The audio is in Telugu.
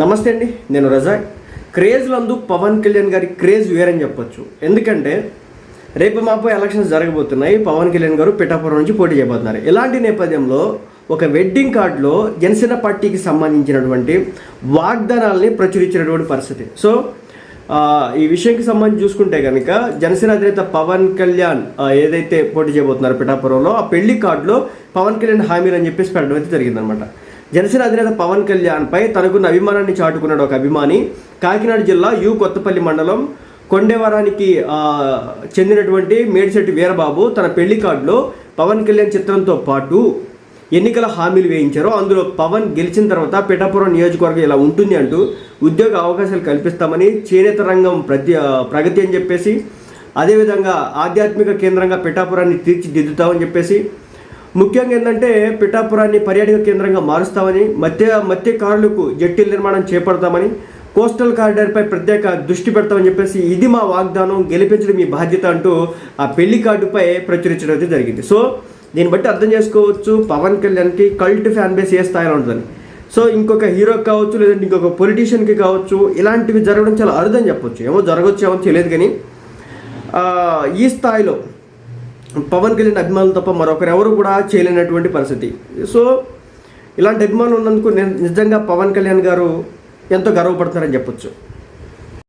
నమస్తే అండి నేను రజాక్ క్రేజ్లందు పవన్ కళ్యాణ్ గారి క్రేజ్ వేరని చెప్పొచ్చు. ఎందుకంటే రేపు మాపై ఎలక్షన్స్ జరగబోతున్నాయి పవన్ కళ్యాణ్ గారు పిఠాపురం నుంచి పోటీ చేయబోతున్నారు. ఇలాంటి నేపథ్యంలో ఒక వెడ్డింగ్ కార్డులో జనసేన పార్టీకి సంబంధించినటువంటి వాగ్దానాల్ని ప్రచురించినటువంటి పరిస్థితి. సో ఈ విషయంకి సంబంధించి చూసుకుంటే కనుక జనసేన అధినేత పవన్ కళ్యాణ్ ఏదైతే పోటీ చేయబోతున్నారో పిఠాపురంలో ఆ పెళ్ళి కార్డులో పవన్ కళ్యాణ్ హామీలు అని చెప్పేసి పెట్టడం అయితే జరిగిందనమాట. జనసేన అధినేత పవన్ కళ్యాణ్పై తనకున్న అభిమానాన్ని చాటుకున్నాడు ఒక అభిమాని. కాకినాడ జిల్లా యు కొత్తపల్లి మండలం కొండేవరానికి చెందినటువంటి మేడిశెట్టి వీరబాబు తన పెళ్ళి కార్డులో పవన్ కళ్యాణ్ చిత్రంతో పాటు ఎన్నికల హామీలు వేయించారో. అందులో పవన్ గెలిచిన తర్వాత పిఠాపురం నియోజకవర్గం ఇలా ఉంటుంది అంటూ ఉద్యోగ అవకాశాలు కల్పిస్తామని చేనేత రంగం ప్రతి ప్రగతి అని చెప్పేసి అదేవిధంగా ఆధ్యాత్మిక కేంద్రంగా పిఠాపురాన్ని తీర్చిదిద్దుతామని చెప్పేసి ముఖ్యంగా ఏంటంటే పిఠాపురాన్ని పర్యాటక కేంద్రంగా మారుస్తామని మత్య మత్స్యకారులకు జట్టీల నిర్మాణం చేపడతామని కోస్టల్ కారిడార్పై ప్రత్యేక దృష్టి పెడతామని చెప్పేసి ఇది మా వాగ్దానం గెలిపించడం మీ బాధ్యత అంటూ ఆ పెళ్ళి కార్డుపై ప్రచురించడం అయితే జరిగింది. సో దీన్ని బట్టి అర్థం చేసుకోవచ్చు పవన్ కళ్యాణ్కి కల్ట్ ఫ్యాన్ బేస్ ఏ స్థాయిలో ఉంటుందని. సో ఇంకొక హీరోకి కావచ్చు లేదంటే ఇంకొక పొలిటీషియన్కి కావచ్చు ఇలాంటివి జరగడం చాలా అరుదని చెప్పొచ్చు. ఏమో జరగచ్చు ఏమో తెలియదు కానీ ఈ స్థాయిలో పవన్ కళ్యాణ్ అభిమానులు తప్ప మరొకరు ఎవరు కూడా చేయలేనటువంటి పరిస్థితి. సో ఇలాంటి అభిమానులు ఉన్నందుకు నేను నిజంగా పవన్ కళ్యాణ్ గారు ఎంతో గర్వపడుతున్నారని చెప్పొచ్చు.